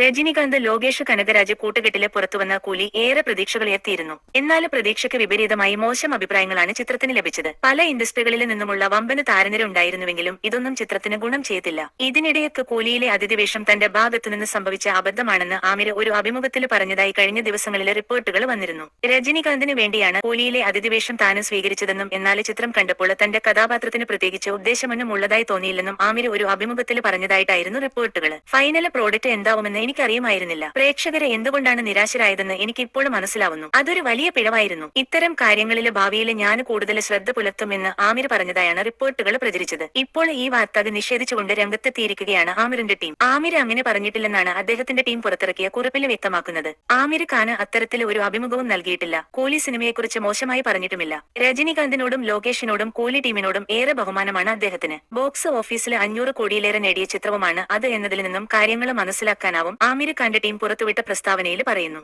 രജനികാന്ത് ലോകേഷ് കനകരാജ് കൂട്ടുകെട്ടിലെ പുറത്തുവന്ന കൂലി ഏറെ പ്രതീക്ഷകളുയർത്തിയിരുന്നു എന്നാൽ പ്രതീക്ഷയ്ക്ക് വിപരീതമായി മോശം അഭിപ്രായങ്ങളാണ് ചിത്രത്തിന് ലഭിച്ചത്. പല ഇൻഡസ്ട്രികളിൽ നിന്നുമുള്ള വമ്പന് താരനിര ഉണ്ടായിരുന്നുവെങ്കിലും ഇതൊന്നും ചിത്രത്തിന് ഗുണം ചെയ്തില്ല. ഇതിനിടെയൊക്കെ കൂലിയിലെ അതിഥിവേഷം തന്റെ ഭാഗത്തുനിന്ന് സംഭവിച്ച അബദ്ധമാണെന്ന് ആമിർ ഒരു അഭിമുഖത്തിൽ പറഞ്ഞതായി കഴിഞ്ഞ ദിവസങ്ങളിലെ റിപ്പോർട്ടുകൾ വന്നിരുന്നു. രജനികാന്തിന് വേണ്ടിയാണ് കൂലിയിലെ അതിഥിവേഷം താനും സ്വീകരിച്ചതെന്നും എന്നാൽ ചിത്രം കണ്ടപ്പോൾ തന്റെ കഥാപാത്രത്തിന് പ്രത്യേകിച്ച് ഉദ്ദേശമൊന്നും ഉള്ളതായി തോന്നിയില്ലെന്നും ആമിർ ഒരു അഭിമുഖത്തിൽ പറഞ്ഞതായിട്ടായിരുന്നു റിപ്പോർട്ടുകൾ. ഫൈനൽ പ്രോഡക്റ്റ് എന്താവുമെന്ന് എനിക്കറിയുമായിരുന്നില്ല. പ്രേക്ഷകരെ എന്തുകൊണ്ടാണ് നിരാശരായതെന്ന് എനിക്ക് ഇപ്പോഴും മനസ്സിലാവുന്നു. അതൊരു വലിയ പിഴവായിരുന്നു. ഇത്തരം കാര്യങ്ങളിൽ ഭാവിയിൽ ഞാൻ കൂടുതൽ ശ്രദ്ധ പുലർത്തുമെന്ന് ആമിർ പറഞ്ഞതായാണ് റിപ്പോർട്ടുകൾ പ്രചരിച്ചത്. ഇപ്പോൾ ഈ വാർത്ത അത് നിഷേധിച്ചുകൊണ്ട് രംഗത്തെത്തിയിരിക്കുകയാണ് ആമിറിന്റെ ടീം. ആമിർ അങ്ങനെ പറഞ്ഞിട്ടില്ലെന്നാണ് അദ്ദേഹത്തിന്റെ ടീം പുറത്തിറക്കിയ കുറിപ്പിൽ വ്യക്തമാക്കുന്നത്. ആമിർ ഖാന് അത്തരത്തിൽ ഒരു അഭിമുഖവും നൽകിയിട്ടില്ല. കൂലി സിനിമയെക്കുറിച്ച് മോശമായി പറഞ്ഞിട്ടുമില്ല. രജനീകാന്തിനോടും ലോകേഷിനോടും കൂലി ടീമിനോടും ഏറെ ബഹുമാനമാണ് അദ്ദേഹത്തിന്. ബോക്സ് ഓഫീസിൽ അഞ്ഞൂറ് കോടിയിലേറെ നേടിയ ചിത്രവുമാണ് അത് എന്നതിൽ നിന്നും കാര്യങ്ങൾ മനസ്സിലാക്കാനാവും ആമിർ ഖാന്റെ ടീം പുറത്തുവിട്ട പ്രസ്താവനയിൽ പറയുന്നു